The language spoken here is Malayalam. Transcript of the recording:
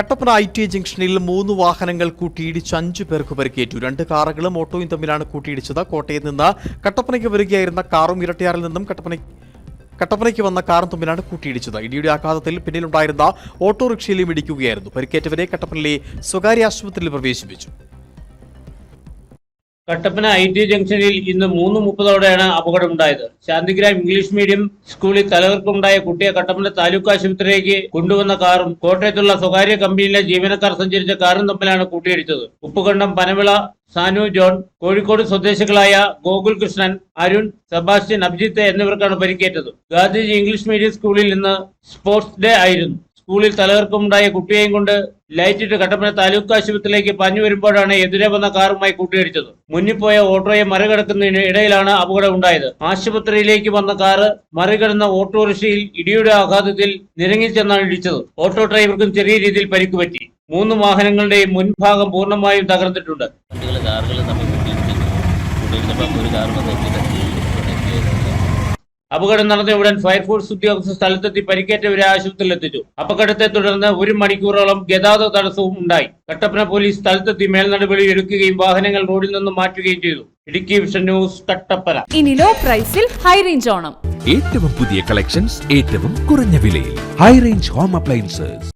കട്ടപ്പന ഐ ടി ജംഗ്ഷനിൽ മൂന്ന് വാഹനങ്ങൾ കൂട്ടിയിടിച്ച് അഞ്ചു പേർക്ക് പരിക്കേറ്റു. രണ്ട് കാറുകളും ഓട്ടോയും തമ്മിലാണ് കൂട്ടിയിടിച്ചത്. കോട്ടയത്ത് നിന്ന് കട്ടപ്പനയ്ക്ക് വരികയായിരുന്ന കാറും ഇരട്ടിയാറിൽ നിന്നും കട്ടപ്പന കട്ടപ്പനയ്ക്ക് വന്ന കാറും തമ്മിലാണ് കൂട്ടിയിടിച്ചത്. ഇടിയുടെ ആഘാതത്തിൽ പിന്നിലുണ്ടായിരുന്ന ഓട്ടോറിക്ഷയിലും ഇടിക്കുകയായിരുന്നു. പരിക്കേറ്റവരെ കട്ടപ്പനയിലെ സ്വകാര്യ ആശുപത്രിയിൽ പ്രവേശിപ്പിച്ചു. കട്ടപ്പന ഐ ടി ജംഗ്ഷനിൽ ഇന്ന് മൂന്ന് മുപ്പതോടെയാണ് അപകടമുണ്ടായത്. ശാന്തിഗ്രാം ഇംഗ്ലീഷ് മീഡിയം സ്കൂളിൽ തലകർപ്പുണ്ടായ കുട്ടിയെ കട്ടപ്പന താലൂക്ക് ആശുപത്രിയിലേക്ക് കൊണ്ടുവന്ന കാറും കോട്ടയത്തുള്ള സ്വകാര്യ കമ്പനിയിലെ ജീവനക്കാർ സഞ്ചരിച്ച കാറും തമ്മിലാണ് കൂട്ടിയിടിച്ചത്. ഉപ്പുകണ്ടം പനവിള സാനു ജോൺ കോഴിക്കോട് സ്വദേശികളായ ഗോകുൽ കൃഷ്ണൻ അരുൺ സെബാസ്റ്റ്യൻ അഭിജിത്ത് എന്നിവർക്കാണ് പരിക്കേറ്റത്. ഗാന്ധിജി ഇംഗ്ലീഷ് മീഡിയം സ്കൂളിൽ ഇന്ന് സ്പോർട്സ് ഡേ ആയിരുന്നു. സ്കൂളിൽ തലകർക്കമുണ്ടായ കുട്ടിയെയും കൊണ്ട് ലൈറ്റിട്ട് കട്ടപ്പന താലൂക്ക് ആശുപത്രിയിലേക്ക് പാഞ്ഞു വരുമ്പോഴാണ് എതിരെ വന്ന കാറുമായി കൂട്ടിയിടിച്ചത് മുന്നിപ്പോയ ഓട്ടോയെ മറികടക്കുന്നതിന് ഇടയിലാണ് അപകടം ഉണ്ടായത്. ആശുപത്രിയിലേക്ക് വന്ന കാറ് മറികടന്ന ഓട്ടോറിക്ഷയിൽ ഇടിയുടെ ആഘാതത്തിൽ നിരങ്ങി ചെന്നാണ് ഇടിച്ചത്. ഓട്ടോ ഡ്രൈവർക്കും ചെറിയ രീതിയിൽ പരിക്ക് പറ്റി. മൂന്ന് വാഹനങ്ങളുടെയും മുൻഭാഗം പൂർണമായും തകർന്നിട്ടുണ്ട്. ഒരു അപകടം നടന്ന ഉടൻ ഫയർഫോഴ്സ് ഉദ്യോഗസ്ഥർ സ്ഥലത്തെത്തി പരിക്കേറ്റവരെ ആശുപത്രിയിൽ എത്തിച്ചു അപകടത്തെ തുടർന്ന് ഒരു മണിക്കൂറോളം ഗതാഗത തടസ്സവും ഉണ്ടായി. കട്ടപ്പന പോലീസ് സ്ഥലത്തെത്തി മേൽനടപടി എടുക്കുകയും വാഹനങ്ങൾ റോഡിൽ നിന്ന് മാറ്റുകയും ചെയ്തു. Idukki vision news Kattappana. ഇനി ലോ പ്രൈസിൽ ഹൈ റേഞ്ച് ഓണം. ഏറ്റവും പുതിയ കളക്ഷൻസ് ഏറ്റവും കുറഞ്ഞ വിലയിൽ. High range home appliances